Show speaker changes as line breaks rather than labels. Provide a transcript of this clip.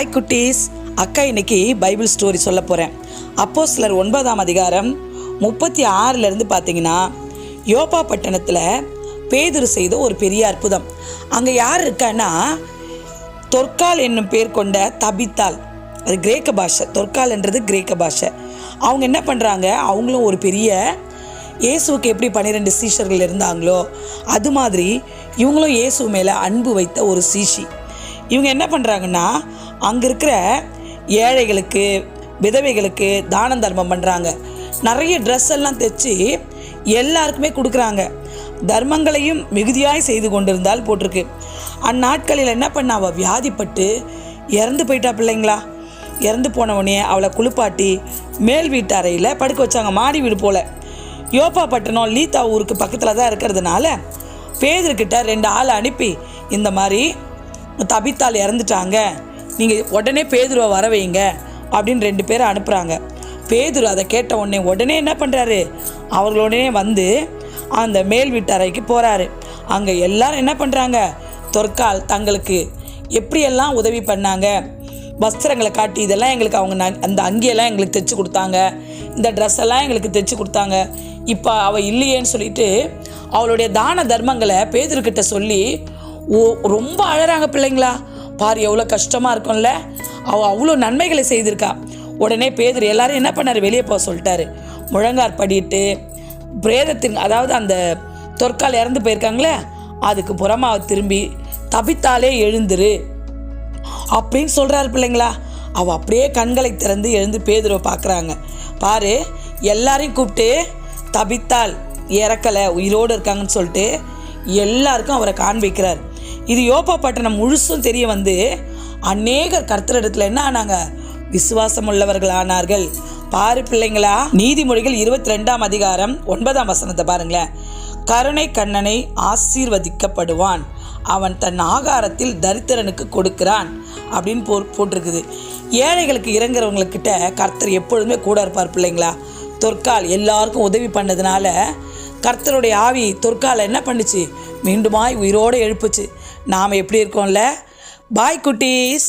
Hi குட்டீஸ். அக்கா இன்னைக்கு பைபிள் ஸ்டோரி சொல்ல போகிறேன் அப்போ சிலர் ஒன்பதாம் அதிகாரம் முப்பத்தி ஆறுலேருந்து பார்த்தீங்கன்னா யோப்பா பட்டணத்தில் பேதுரு செய்த ஒரு பெரிய அற்புதம். அங்கே யார் இருக்கான்னா தொற்கால் என்னும் பேர் கொண்ட தபித்தால் அது கிரேக்க பாஷை. தொற்கால்ன்றது கிரேக்க பாஷை. அவங்க என்ன பண்ணுறாங்க அவங்களும் ஒரு பெரிய இயேசுவுக்கு எப்படி பன்னிரெண்டு சீஷர்கள் இருந்தாங்களோ அது மாதிரி இவங்களும் இயேசு மேலே அன்பு வைத்த ஒரு சீஷி. இவங்க என்ன பண்ணுறாங்கன்னா அங்கே இருக்கிற ஏழைகளுக்கு விதவைகளுக்கு தானம் தர்மம் பண்ணுறாங்க நிறைய ட்ரெஸ் எல்லாம் தைச்சி எல்லாருக்குமே கொடுக்குறாங்க. தர்மங்களையும் மிகுதியாய் செய்து கொண்டிருந்தால் போட்டிருக்கு. அந்நாட்களில் என்ன பண்ண அவள் வியாதிப்பட்டு இறந்து போயிட்டா பிள்ளைங்களா? இறந்து போனவனே அவளை குளிப்பாட்டி மேல் வீட்டு அறையில் படுக்க வச்சாங்க. மாடி வீடு போல். யோப்பா பட்டணம் லீதா ஊருக்கு பக்கத்தில் தான் இருக்கிறதுனால பேதர்கிட்ட ரெண்டு ஆளை அனுப்பி இந்த மாதிரி தபித்தால் இறந்துட்டாங்க. நீங்கள் உடனே பேதுருவை வர வைங்க அப்படின்னு ரெண்டு பேரை அனுப்புகிறாங்க பேதுரு அதை கேட்ட உடனே உடனே என்ன பண்ணுறாரு அவர்களுடனே வந்து அந்த மேல் வீட்டறைக்கு போகிறாரு அங்கே எல்லாரும் என்ன பண்ணுறாங்க தொற்கால் தங்களுக்கு எப்படியெல்லாம் உதவி பண்ணாங்க? வஸ்திரங்களை காட்டி இதெல்லாம் எங்களுக்கு அவங்க ந- அந்த அங்கியெல்லாம் எங்களுக்கு தைச்சி கொடுத்தாங்க. இந்த ட்ரெஸ் எல்லாம் எங்களுக்கு தைச்சி கொடுத்தாங்க. இப்போ அவள் இல்லையேன்னு சொல்லிட்டு அவளுடைய தான தர்மங்களை பேதுருக்கிட்ட சொல்லி ஓ ரொம்ப அழகிறாங்க பிள்ளைங்களா. பார் எவ்வளோ கஷ்டமாக இருக்கும்ல? அவள் அவ்வளோ நன்மைகளை செய்திருக்கா. உடனே பேதர் எல்லாரும் என்ன பண்ணார்? வெளியே போக சொல்லிட்டாரு. முழங்கார் படிட்டு பிரேதத்தின் அதாவது அந்த தொற்கால் இறந்து போயிருக்காங்களே அதுக்கு புறமா திரும்பி தபித்தாலே எழுந்துரு அப்படின்னு சொல்கிறாரு பிள்ளைங்களா. அவள் அப்படியே கண்களை திறந்து எழுந்து பேதுருவை பார்க்குறாங்க. பாரு எல்லாரையும் கூப்பிட்டு தபித்தால் இறக்கலை உயிரோடு இருக்காங்கன்னு சொல்லிட்டு எல்லாருக்கும் அவரை காண்பிக்கிறார். இது யோப்பா பட்டணம் முழுசும் தெரிய வந்து அநேகர் கர்த்தரிடத்துல என்ன ஆனாங்க? விசுவாசம் உள்ளவர்கள் ஆனார்கள் பாரு பிள்ளைங்களா நீதிமொழிகள் இருபத்தி ரெண்டாம் அதிகாரம் ஒன்பதாம் வசனத்தை பாருங்களேன். கருணை கண்ணனை ஆசீர்வதிக்கப்படுவான். அவன் தன் ஆகாரத்தில் தரித்திரனுக்கு கொடுக்கிறான் அப்படின்னு போ போட்டிருக்குது. ஏழைகளுக்கு இறங்குறவங்கக்கிட்ட கர்த்தர் எப்பொழுதுமே கூட இருப்பார் பிள்ளைங்களா? தொற்கால் எல்லாருக்கும் உதவி பண்ணதுனால கர்த்தருடைய ஆவி தொற்கால என்ன பண்ணுச்சு? மீண்டுமாய் உயிரோடு எழுப்புச்சு. நாம் எப்படி இருக்கோம்ல? பாய் குட்டீஸ்.